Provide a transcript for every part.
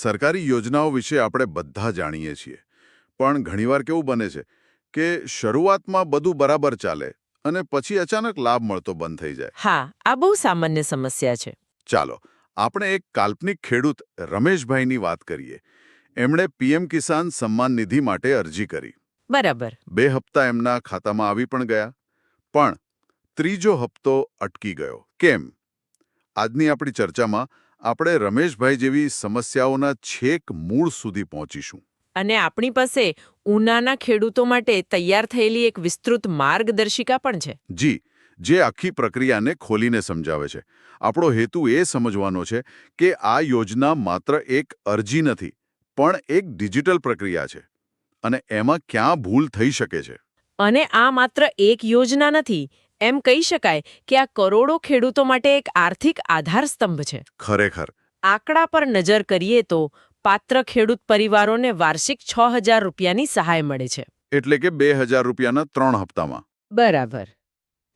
સરકારી યોજનાઓ વિશે આપણે બધા જાણીએ છીએ. પણ ઘણીવાર કેવું બને છે કે શરૂઆતમાં બધું બરાબર ચાલે અને પછી અચાનક લાભ મળતો બંધ થઈ જાય. હા આ બહુ સામાન્ય સમસ્યા છે. ચાલો આપણે એક કાલ્પનિક ખેડૂત રમેશભાઈની વાત કરીએ. એમણે પીએમ કિસાન સન્માન નિધિ માટે અરજી કરી. બરાબર. બે હપ્તા એમના ખાતામાં આવી પણ ગયા. પણ ત્રીજો હપ્તો અટકી ગયો. કેમ? આજની આપણી ચર્ચામાં આપણે રમેશભાઈ જેવી સમસ્યાઓના છેક મૂળ સુધી પહોંચીશું. અને આપણી પાસે ઉનાના ખેડૂતો માટે તૈયાર થયેલી એક વિસ્તૃત માર્ગદર્શિકા પણ છે. જી જે આખી પ્રક્રિયાને ખોલીને સમજાવે છે. આપણો હેતુ એ સમજવાનો છે કે આ યોજના માત્ર એક અરજી નથી પણ એક ડિજિટલ પ્રક્રિયા છે અને એમાં ક્યાં ભૂલ થઈ શકે છે. અને આ માત્ર એક યોજના નથી એમ કહી શકાય કે આ કરોડો ખેડૂતો માટે એક આર્થિક આધારસ્તંભ છે. ખરેખર. આંકડા પર નજર કરીએ તો પાત્ર ખેડૂત પરિવારોને વાર્ષિક છ હજાર રૂપિયાની સહાય મળે છે. એટલે કે બે હજાર રૂપિયાના ત્રણ હપ્તામાં. બરાબર.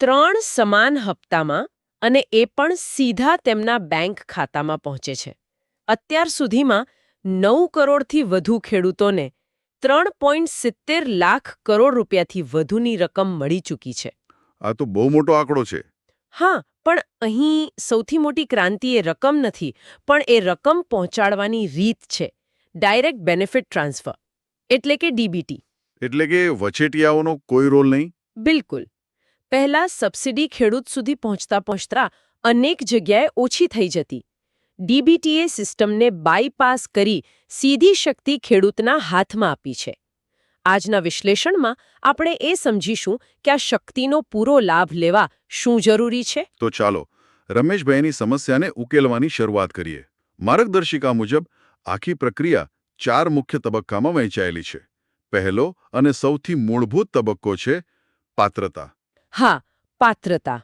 ત્રણ સમાન હપ્તામાં અને એ પણ સીધા તેમના બેંક ખાતામાં પહોંચે છે. અત્યાર સુધીમાં નવ કરોડથી વધુ ખેડૂતોને ત્રણ પોઈન્ટ સિત્તેર લાખ કરોડ રૂપિયાથી વધુની રકમ મળી ચૂકી છે. આ તો બહુ મોટો આંકડો છે. હા પણ અહીં સૌથી મોટી ક્રાંતિ એ રકમ નથી પણ એ રકમ પહોંચાડવાની રીત છે. ડાયરેક્ટ બેનિફિટ ટ્રાન્સફર એટલે કે ડીબીટી એટલે કે વચેટિયાઓનો કોઈ રોલ નહીં? બિલકુલ. પહેલા સબસિડી ખેડૂત સુધી પહોંચતા પહોંચતા અનેક જગ્યાએ ઓછી થઈ જતી. ડીબીટીએ સિસ્ટમને બાયપાસ કરી સીધી શક્તિ ખેડૂતના હાથમાં આપી છે. આજના વિશ્લેષણમાં આપણે એ સમજીશું કે આ શક્તિનો પૂરો લાભ લેવા શું જરૂરી છે. તો ચાલો રમેશભાઈની સમસ્યાને ઉકેલવાની શરૂઆત કરીએ. માર્ગદર્શિકા મુજબ આખી પ્રક્રિયા ચાર મુખ્ય તબક્કામાં વહેંચાયેલી છે. પહેલો અને સૌથી મૂળભૂત તબક્કો છે પાત્રતા. હા પાત્રતા.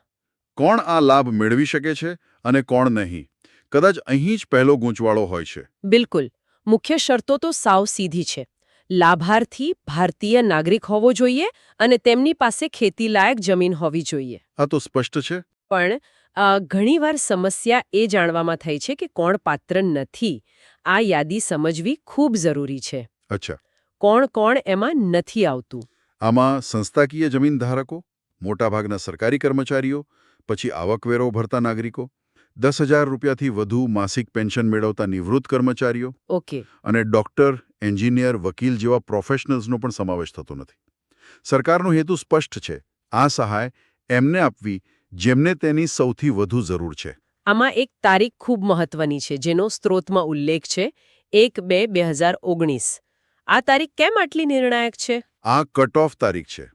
કોણ આ લાભ મેળવી શકે છે અને કોણ નહીં? કદાચ અહીં જ પહેલો ગૂંચવાળો હોય છે. બિલકુલ. મુખ્ય શરતો તો સાવ સીધી છે. લાભાર્થી ભારતીય નાગરિક હોવો જોઈએ અને તેમની પાસે ખેતીલાયક જમીન હોવી જોઈએ. આ તો સ્પષ્ટ છે. પણ ઘણીવાર સમસ્યા એ જાણવામાં થઈ છે કે કોણ પાત્ર નથી. આ યાદી સમજવી ખૂબ જરૂરી છે. અચ્છા. કોણ કોણ એમાં નથી આવતું. આમાં સંસ્થાકીય જમીન ધારકો મોટાભાગના સરકારી કર્મચારીઓ પછી આવકવેરો ભરતા નાગરિકો દસ હજાર રૂપિયાથી વધુ માસિક પેન્શન મેળવતા નિવૃત્ત કર્મચારીઓ ઓકે. અને ડોક્ટર એન્જિનિયર વકીલ જેવા પ્રોફેશનલ્સનો પણ સમાવેશ થતો નથી. સરકારનો હેતુ સ્પષ્ટ છે. આ સહાય એમને આપવી જેમને તેની સૌથી વધુ જરૂર છે. આમાં એક તારીખ ખૂબ મહત્વની છે જેનો સ્ત્રોતમાં ઉલ્લેખ છે એક બે બે હજાર ઓગણીસ. આ તારીખ કેમ આટલી નિર્ણાયક છે? આ કટ ઓફ તારીખ છે.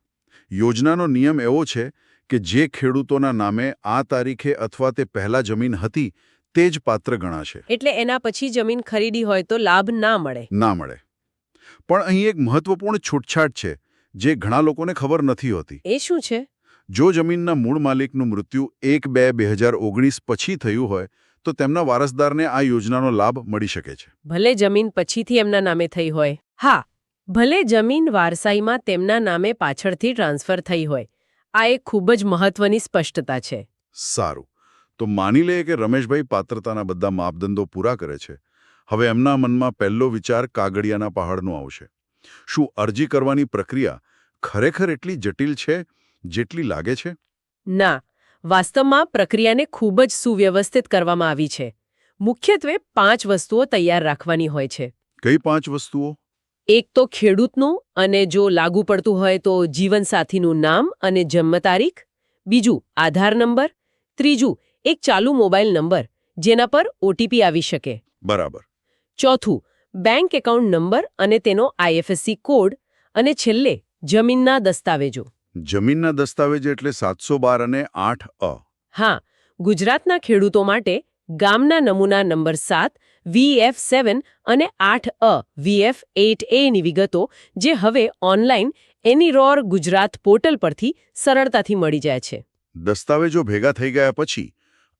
યોજનાનો નિયમ એવો છે કે જે ખેડૂતોના નામે આ તારીખે અથવા તે પહેલા જમીન હતી તે જ પાત્ર ગણાશે. એટલે એના પછી જમીન ખરીદી હોય તો લાભ ના મળે. ના મળે. પણ અહીં એક મહત્વપૂર્ણ છૂટછાટ છે જે ઘણા લોકોને ખબર નથી હોતી. એ શું છે? જો જમીનના મૂળ માલિકનું મૃત્યુ એક બે બે હજાર ઓગણીસ પછી થયું હોય તો તેમના વારસદારને આ યોજનાનો લાભ મળી શકે છે. ભલે જમીન પછીથી એમના નામે થઈ હોય. હા ભલે જમીન વારસાઈમાં તેમના નામે પાછળથી ટ્રાન્સફર થઈ હોય આ એક ખૂબ જ મહત્વની સ્પષ્ટતા છે. સારું. તો માની લઈએ કે રમેશભાઈ પાત્રતાના બધા માપદંડો પૂરા કરે છે. હવે એમના મનમાં પહેલો વિચાર કાગળિયાના પહાડનો આવશે. શું અરજી કરવાની પ્રક્રિયા ખરેખર એટલી જટિલ છે જેટલી લાગે છે? ના. વાસ્તવમાં પ્રક્રિયાને ખૂબ જ સુવ્યવસ્થિત કરવામાં આવી છે. મુખ્યત્વે પાંચ વસ્તુઓ તૈયાર રાખવાની હોય છે. કઈ પાંચ વસ્તુઓ? એક તો ખેડૂતનું અને જો લાગુ પડતું હોય તો જીવનસાથીનું નામ અને જન્મ તારીખ બીજું આધાર નંબર ત્રીજું એક ચાલુ મોબાઈલ નંબર જેના પર ઓટીપી આવી શકે. બરાબર. ચોથું બેંક એકાઉન્ટ નંબર અને તેનો આઈએફએસસી કોડ અને છેલ્લે જમીનના દસ્તાવેજો. જમીનના દસ્તાવેજ એટલે સાતસો બાર અને આઠ અ. હા ગુજરાતના ખેડૂતો માટે ગામના નમૂના નંબર સાત વીએફ સેવન અને આઠ અ વીએફ એટ એની વિગતો જે હવે ઓનલાઈન એનીરોર ગુજરાત પોર્ટલ પરથી સરળતાથી મળી જાય છે. દસ્તાવેજો ભેગા થઈ ગયા પછી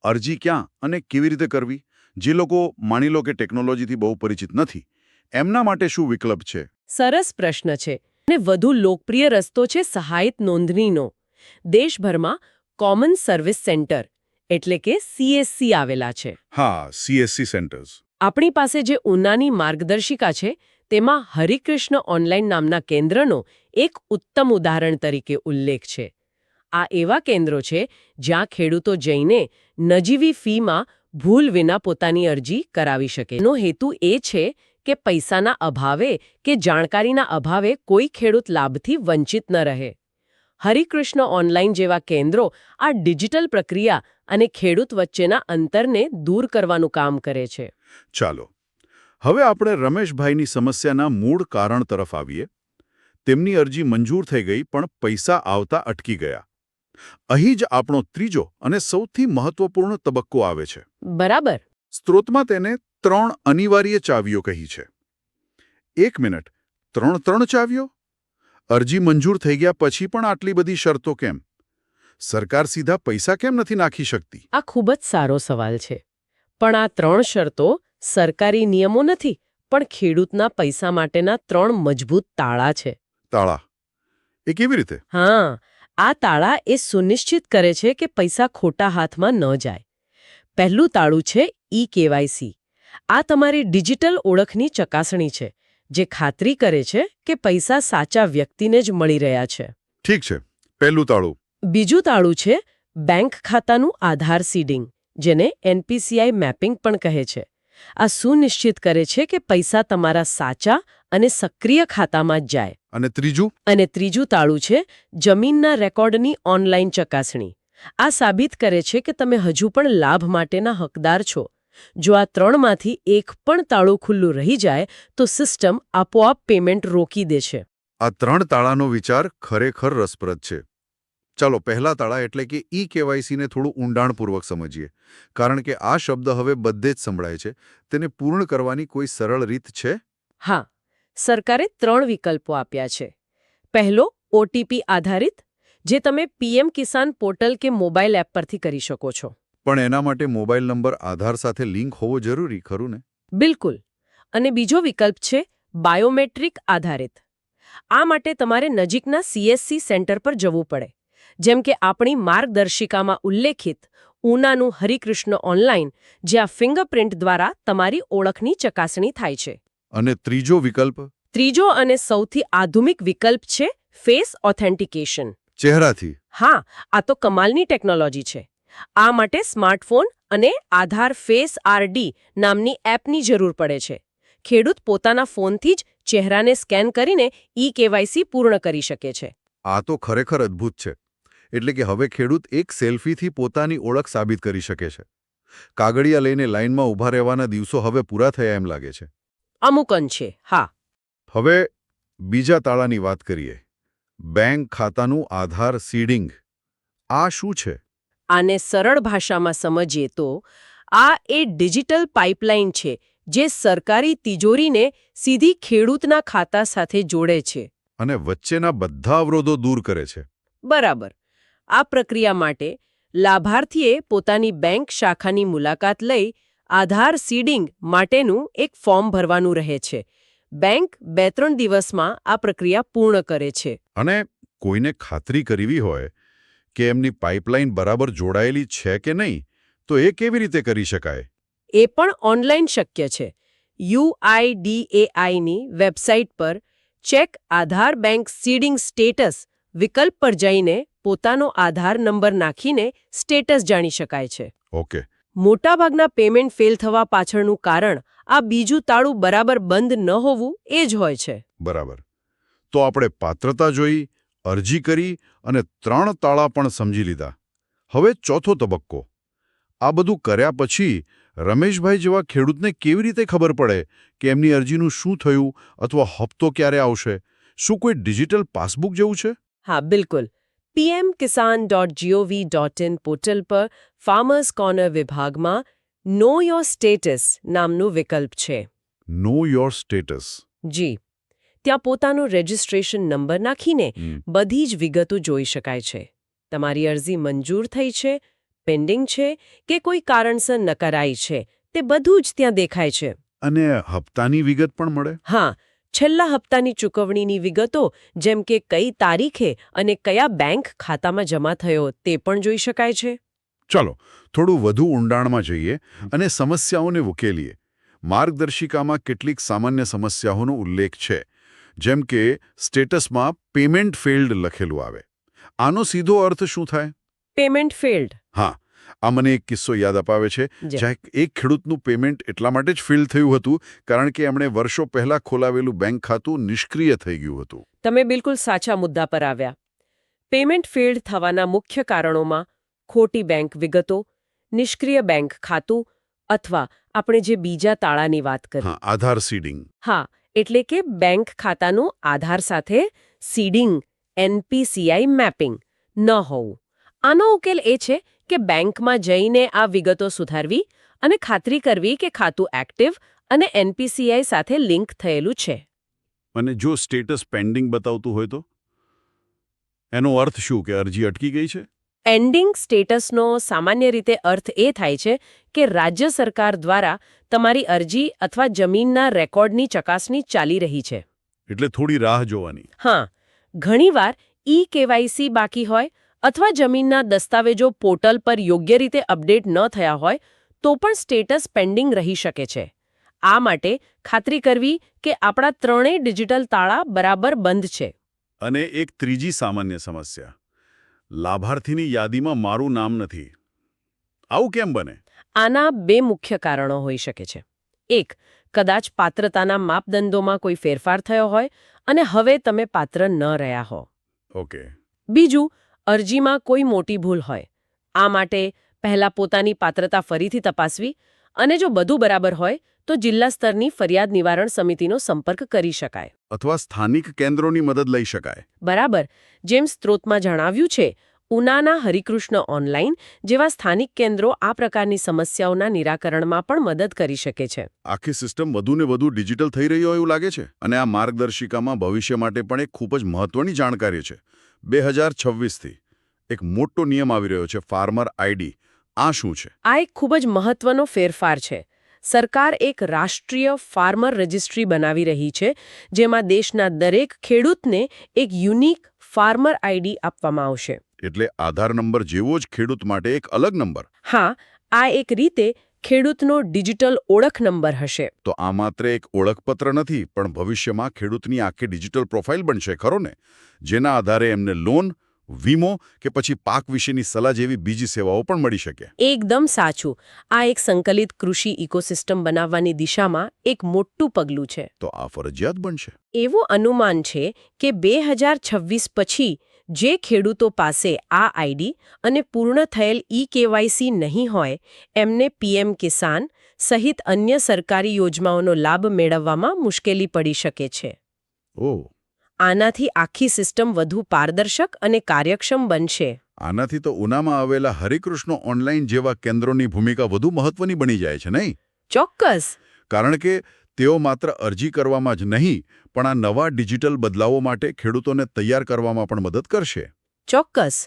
અરજી ક્યાં અને કેવી રીતે કરવી જે લોકો માની લો કે ટેકનોલોજીથી બહુ પરિચિત નથી એમના માટે શું વિકલ્પ છે? સરસ પ્રશ્ન છે અને વધુ લોકપ્રિય રસ્તો છે સહાયિત નોંધણીનો. દેશભરમાં કોમન સર્વિસ સેન્ટર એટલે કે સીએસસી આવેલા છે. હા સીએસસી સેન્ટર્સ. આપણી પાસે જે ઉનાની માર્ગદર્શિકા છે, તેમાં હરિકૃષ્ણ ઓનલાઈન નામના કેન્દ્રનો એક ઉત્તમ ઉદાહરણ તરીકે ઉલ્લેખ છે. આ એવા કેન્દ્રો છે, જ્યાં ખેડૂતો જઈને નજીવી ફીમાં ભૂલ વિના પોતાની અરજી કરાવી શકે. એનો હેતુ એ છે કે પૈસાના અભાવે કે જાણકારીના અભાવે કોઈ ખેડૂત લાભથી વંચિત ન રહે. હરિકૃષ્ણ ઓનલાઈન જેવા કેન્દ્રો આ ડિજિટલ પ્રક્રિયા અને ખેડૂત વચ્ચેના અંતરને દૂર કરવાનું કામ કરે છે. ચાલો હવે આપણે રમેશભાઈની સમસ્યાના મૂળ કારણ તરફ આવીએ. તેમની અરજી મંજૂર થઈ ગઈ પણ પૈસા આવતા અટકી ગયા. અહીં જ આપણો ત્રીજો અને સૌથી મહત્વપૂર્ણ તબક્કો આવે છે. બરાબર. સ્ત્રોતમાં તેને ત્રણ અનિવાર્ય ચાવીઓ કહી છે. એક મિનિટ ત્રણ ત્રણ ચાવીઓ? અરજી મંજૂર થઈ ગયા પછી પણ આટલી બધી શરતો કેમ? સરકાર સીધા પૈસા કેમ નથી નાખી શકતી? આ ખૂબ જ સારો સવાલ છે. પણ આ ત્રણ શરતો સરકારી નિયમો નથી પણ ખેડૂતના પૈસા માટેના ત્રણ મજબૂત તાળા છે. તાળા. એ કેવી રીતે? હા આ તાળા એ સુનિશ્ચિત કરે છે કે પૈસા ખોટા હાથમાં ન જાય. પહેલું તાળું છે ઈ કેવાયસી. આ તમારી ડિજિટલ ઓળખની ચકાસણી છે જે ખાતરી કરે છે કે પૈસા સાચા વ્યક્તિને જ મળી રહ્યા છે. ઠીક છે પહેલું તાળું. બીજું તાળું છે બેંક ખાતાનું આધાર સીડિંગ. જેને એનપીસીઆઈ મેપિંગ પણ કહે છે. આ સુનિશ્ચિત કરે છે કે પૈસા તમારા સાચા અને સક્રિય ખાતામાં જ જાય. અને ત્રીજું? અને ત્રીજું તાળું છે જમીનના રેકોર્ડની ઓનલાઈન ચકાસણી. આ સાબિત કરે છે કે તમે હજુ પણ લાભ માટેના હકદાર છો. જો આ ત્રણમાંથી એક પણ તાળું ખુલ્લું રહી જાય તો સિસ્ટમ આપોઆપ પેમેન્ટ રોકી દે છે. આ ત્રણ તાળાનો વિચાર ખરેખર રસપ્રદ છે. ચાલો પહેલા તાળા એટલે કે ઈ કેવાયસીને થોડું ઊંડાણપૂર્વક સમજીએ. કારણ કે આ શબ્દ હવે બધે જ સંભળાય છે. તેને પૂર્ણ કરવાની કોઈ સરળ રીત છે? હા સરકારે ત્રણ વિકલ્પો આપ્યા છે. પહેલો ઓટીપી આધારિત જે તમે પીએમ કિસાન પોર્ટલ કે મોબાઈલ એપ પરથી કરી શકો છો. પણ એના માટે મોબાઈલ નંબર આધાર સાથે લિંક હોવો જરૂરી ખરું ને? બિલકુલ. અને બીજો વિકલ્પ છે બાયોમેટ્રિક આધારિત. આ માટે તમારે નજીકના સીએસસી સેન્ટર પર જવું પડે. જેમ કે આપણી માર્ગદર્શિકામાં ઉલ્લેખિત ઉનાનું હરિકૃષ્ણ ઓનલાઈન જ્યાં ફિંગરપ્રિન્ટ દ્વારા તમારી ઓળખની ચકાસણી થાય છે. અને ત્રીજો વિકલ્પ? ત્રીજો અને સૌથી આધુનિક વિકલ્પ છે ફેસ ઓથેન્ટિકેશન. ચહેરાથી. હા આ તો કમાલની ટેકનોલોજી છે. આ માટે સ્માર્ટફોન અને આધાર ફેસ આરડી નામની એપની જરૂર પડે છે. ખેડૂત પોતાના ફોનથી જ ચહેરાને સ્કેન કરીને ઈ કેવાયસી પૂર્ણ કરી શકે છે. આ તો ખરેખર અદ્ભુત છે. એટલે કે હવે ખેડૂત એક સેલ્ફીથી પોતાની ઓળખ સાબિત કરી શકે છે. કાગળિયા લઈને લાઇનમાં ઊભા રહેવાના દિવસો હવે પૂરા થયા એમ લાગે છે. અમુક અંશે હા. હવે બીજા તાળાની વાત કરીએ. બેંક ખાતાનું આધાર સીડિંગ. આ શું છે? આને સરળ ભાષામાં સમજીએ તો આ એ ડિજિટલ પાઇપલાઇન છે જે સરકારી તિજોરીને સીધી ખેડૂતના ખાતા સાથે જોડે છે. અને વચ્ચેના બધા અવરોધો દૂર કરે છે. બરાબર. આ પ્રક્રિયા માટે લાભાર્થીએ પોતાની બેંક શાખાની મુલાકાત લઈ આધાર સીડિંગ માટેનું એક ફોર્મ ભરવાનું રહે છે. બેંક બે ત્રણ દિવસમાં આ પ્રક્રિયા પૂર્ણ કરે છે. અને કોઈને ખાતરી કરવી હોય કે એમની પાઇપલાઇન બરાબર જોડાયેલી છે કે નહીં તો એ કેવી રીતે કરી શકાય? એ પણ ઓનલાઈન શક્ય છે. યુઆઈડીએઆઈની વેબસાઇટ પર check Aadhaar bank seeding status વિકલ્પ પર જઈને પોતાનો આધાર નંબર નાખીને સ્ટેટસ જાણી શકાય છે. ઓકે. મોટાભાગના પેમેન્ટ ફેલ થવા પાછળનું કારણ આ બીજું તાળું બરાબર બંધ ન હોવું એ જ હોય છે. બરાબર. તો આપણે પાત્રતા જોઈ અરજી કરી અને ત્રણ તાળા પણ સમજી લીધા. હવે ચોથો તબક્કો. આ બધું કર્યા પછી રમેશભાઈ જેવા ખેડૂતને કેવી રીતે ખબર પડે કે એમની અરજીનું શું થયું અથવા હપ્તો ક્યારે આવશે? શું કોઈ ડિજિટલ પાસબુક જેવું છે? હા બિલકુલ. PM Kisan dot G O V dot in portal પર ફાર્મર્સ કોર્નર વિભાગમાં નો યોર સ્ટેટસ નામનું વિકલ્પ છે. નો યોર સ્ટેટસ જી. ત્યાં પોતાનો રજિસ્ટ્રેશન નંબર નાખીને બધી જ વિગતો જોઈ શકાય છે. તમારી અરજી મંજૂર થઈ છે પેન્ડિંગ છે કે કોઈ કારણસર નકારાઈ છે તે બધું જ ત્યાં દેખાય છે. અને હપ્તાની વિગત પણ મળે? હા છેલ્લા હપ્તાની ચૂકવણીની વિગતો જેમ કે કઈ તારીખે અને કયા બેંક ખાતામાં જમા થયો તે પણ જોઈ શકાય છે. ચાલો થોડું વધુ ઊંડાણમાં જઈએ અને સમસ્યાઓને ઉકેલીએ. માર્ગદર્શિકામાં કેટલીક સામાન્ય સમસ્યાઓનો ઉલ્લેખ છે જેમ કે સ્ટેટસમાં પેમેન્ટ ફેલ્ડ લખેલું આવે. આનો સીધો અર્થ શું થાય? Payment failed. હા આ મને એક કિસ્સો યાદ અપાવે છે. જ્યાં એક ખેડૂતનું પેમેન્ટ એટલા માટે જ ફેલ થયું હતું કારણ કે એમણે વર્ષો પહેલા ખોલાવેલું બેંક ખાતું નિષ્ક્રિય થઈ ગયું હતું. તમે બિલકુલ સાચા મુદ્દા પર આવ્યા. પેમેન્ટ ફેલ્ડ થવાના મુખ્ય કારણોમાં ખોટી બેંક વિગતો નિષ્ક્રિય બેંક ખાતું અથવા આપણે જે બીજા તાળાની વાત કરી. આધાર સીડિંગ. હા એટલે કે બેંક ખાતાનું આધાર સાથે સીડિંગ એનપીસીઆઈ મેપિંગ ન હોવું. આનો ઉકેલ એ છે કે બેંકમાં જઈને આ વિગતો સુધારવી અને ખાતરી કરવી કે ખાતું એક્ટિવ અને એનપીસીઆઈ સાથે લિંક થયેલું છે. અને જો સ્ટેટસ પેન્ડિંગ બતાવતું હોય તો? એનો અર્થ શું કે અરજી અટકી ગઈ છે? એન્ડિંગ સ્ટેટસનો સામાન્ય રીતે અર્થ એ થાય છે કે રાજ્ય સરકાર દ્વારા તમારી અરજી અથવા જમીનના રેકોર્ડની ચકાસણી ચાલી રહી છે. એટલે થોડી રાહ જોવાની. હા ઘણીવાર ઈ કેવાયસી બાકી હોય અથવા જમીનના દસ્તાવેજો પોર્ટલ પર યોગ્ય રીતે અપડેટ ન થયા હોય તો પણ સ્ટેટસ પેન્ડિંગ રહી શકે છે. આ માટે ખાતરી કરવી કે આપણા ત્રણેય ડિજિટલ તાળા બરાબર બંધ છે. અને એક ત્રીજી સામાન્ય સમસ્યા. લાભાર્થીની યાદીમાં મારું નામ નથી. આવું કેમ બને? આના બે મુખ્ય કારણો હોઈ શકે છે. એક કદાચ પાત્રતાના માપદંડોમાં કોઈ ફેરફાર થયો હોય અને હવે તમે પાત્ર ન રહ્યા હો. ઓકે. બીજું અરજીમાં કોઈ મોટી ભૂલ હોય. આ માટે પહેલા પોતાની પાત્રતા ફરીથી તપાસવી અને જો બધું બરાબર હોય તો જિલ્લા સ્તરની ફરિયાદ નિવારણ સમિતિનો સંપર્ક કરી શકાય. અથવા સ્થાનિક કેન્દ્રોની મદદ લઈ શકાય. બરાબર. જેમ સ્ત્રોતમાં જણાવ્યું છે ઉનાના હરિકૃષ્ણ ઓનલાઈન જેવા સ્થાનિક કેન્દ્રો આ પ્રકારની સમસ્યાઓના નિરાકરણમાં પણ મદદ કરી શકે છે. આખી સિસ્ટમ વધુને વધુ ડિજિટલ થઈ રહી હોય એવું લાગે છે? અને આ માર્ગદર્શિકામાં ભવિષ્ય માટે પણ એક ખૂબ જ મહત્વની જાણકારી છે. બે હજાર છવ્વીસથી એક મોટો નિયમ આવી રહ્યો છે ફાર્મર આઈડી. આ શું છે? આ એક ખૂબ જ મહત્વનો ફેરફાર છે. સરકાર એક રાષ્ટ્રીય ફાર્મર રજિસ્ટ્રી બનાવી રહી છે જેમાં દેશના દરેક ખેડૂતને એક યુનિક ફાર્મર આઈડી આપવામાં આવશે. એટલે આધાર નંબર જેવો જ ખેડૂત માટે એક અલગ નંબર. હા આ એક રીતે ખેડૂતનો ડિજિટલ ઓળખ નંબર હશે. તો આ માત્ર એક ઓળખપત્ર નથી પણ ભવિષ્યમાં ખેડૂતની આખી ડિજિટલ પ્રોફાઇલ બનશે ખરો ને? જેના આધારે એમને લોન વીમો કે પછી પાક વિશેની સલાહ જેવી બીજી સેવાઓ પણ મળી શકે. એકદમ સાચું. આ એક સંકલિત કૃષિ ઇકોસિસ્ટમ બનાવવાની દિશામાં એક મોટું પગલું છે. તો આ ફરજિયાત બનશે. એવું અનુમાન છે કે બે હજાર છવ્વીસ પછી જે ખેડૂતો પાસે આ આઈડી અને પૂર્ણ થયેલ ઈ કેવાયસી નહીં હોય એમને પીએમ કિસાન સહિત અન્ય સરકારી યોજનાઓનો લાભ મેળવવામાં મુશ્કેલી પડી શકે છે. આનાથી આખી સિસ્ટમ વધુ પારદર્શક અને કાર્યક્ષમ બનશે. આનાથી તો ઉનામાં આવેલા હરિકૃષ્ણ ઓનલાઈન જેવા કેન્દ્રોની ભૂમિકા વધુ મહત્વની બની જાય છે નહીં? ચોક્કસ. કારણ કે તેઓ માત્ર અરજી કરવામાં જ નહીં, પણ આ નવા ડિજિટલ બદલાવો માટે ખેડૂતોને તૈયાર કરવામાં પણ મદદ કરશે. ચોક્કસ.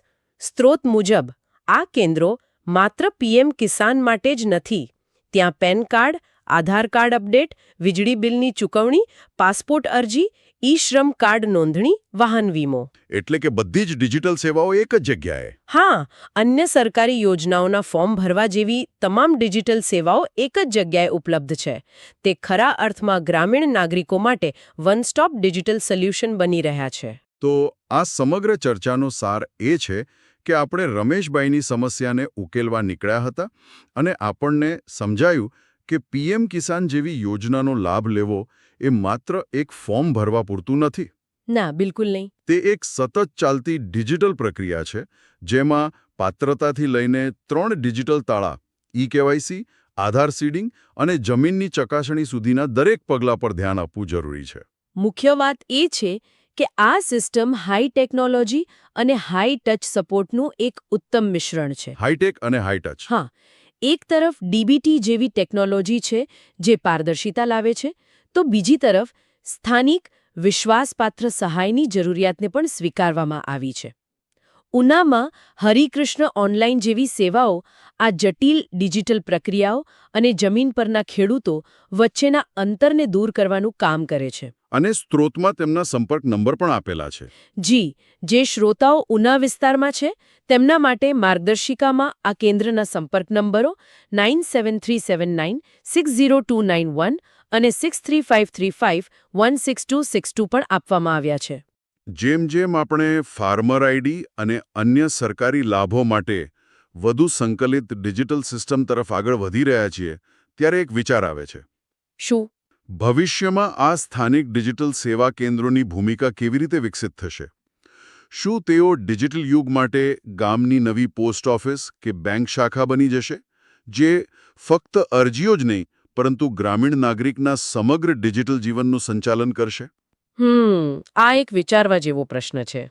સ્ત્રોત મુજબ, આ કેન્દ્રો માત્ર પીએમ કિસાન માટે જ નથી. ત્યાં PAN card, Aadhaar card update, વીજળી બિલની ચૂકવણી, પાસપોર્ટ અરજી ઈ શ્રમ કાર્ડ નોંધણી વાહન વીમો. એટલે કે બધી જ ડિજિટલ સેવાઓ એક જ જગ્યાએ? હા અન્ય સરકારી યોજનાઓના ફોર્મ ભરવા જેવી તમામ ડિજિટલ સેવાઓ એક જ જગ્યાએ ઉપલબ્ધ છે. તે ખરા અર્થમાં ગ્રામીણ નાગરિકો માટે વન સ્ટોપ ડિજિટલ સોલ્યુશન બની રહ્યા છે. તો આ સમગ્ર ચર્ચાનો સાર એ છે કે આપણે રમેશભાઈની સમસ્યાને ઉકેલવા નીકળ્યા હતા અને આપણને સમજાયું કે પીએમ કિસાન જેવી યોજનાનો લાભ લેવો એ માત્ર એક ફોર્મ ભરવા પૂરતું નથી. ના બિલકુલ નહીં. તે એક સતત ચાલતી ડિજિટલ પ્રક્રિયા છે જેમાં પાત્રતાથી લઈને ત્રણ ડિજિટલ તાળા ઈ કેવાયસી આધાર સીડિંગ અને જમીનની ચકાસણી સુધીના દરેક પગલાં પર ધ્યાન આપવું જરૂરી છે. મુખ્ય વાત એ છે કે આ સિસ્ટમ હાઈ ટેકનોલોજી અને હાઈ ટચ સપોર્ટનું એક ઉત્તમ મિશ્રણ છે. હાઈટેક અને હાઈટચ હા એક તરફ ડીબીટી જેવી ટેકનોલોજી છે જે પારદર્શિતા લાવે છે તો બીજી તરફ સ્થાનિક વિશ્વાસપાત્ર સહાયની જરૂરિયાતને પણ સ્વીકારવામાં આવી છે. ઉનામાં હરિકૃષ્ણ ઓનલાઈન જેવી સેવાઓ આ જટિલ ડિજિટલ પ્રક્રિયાઓ અને જમીન પરના ખેડૂતો વચ્ચેના અંતરને દૂર કરવાનું કામ કરે છે. અને સ્ત્રોતમાં તેમના સંપર્ક નંબર પણ આપેલા છે. જી જે શ્રોતાઓ ઉના વિસ્તારમાં છે તેમના માટે માર્ગદર્શિકામાં આ કેન્દ્રના સંપર્ક નંબરો nine seven three seven nine six zero two nine one અને six three five three five one six two six two પણ આપવામાં આવ્યા છે. જેમ જેમ આપણે ફાર્મર આઈડી અને અન્ય સરકારી લાભો માટે વધુ સંકલિત ડિજિટલ સિસ્ટમ તરફ આગળ વધી રહ્યા છીએ ત્યારે એક વિચાર આવે છે. શું? ભવિષ્યમાં આ સ્થાનિક ડિજિટલ સેવા કેન્દ્રોની ભૂમિકા કેવી રીતે વિકસિત થશે? શું તેઓ ડિજિટલ યુગ માટે ગામની નવી પોસ્ટ ઓફિસ કે બેંક શાખા બની જશે જે ફક્ત અરજીઓ જ નહીં પરંતુ ગ્રામીણ નાગરિકના સમગ્ર ડિજિટલ જીવનનું સંચાલન કરશે? હમ, આ એક વિચારવા જેવો પ્રશ્ન છે.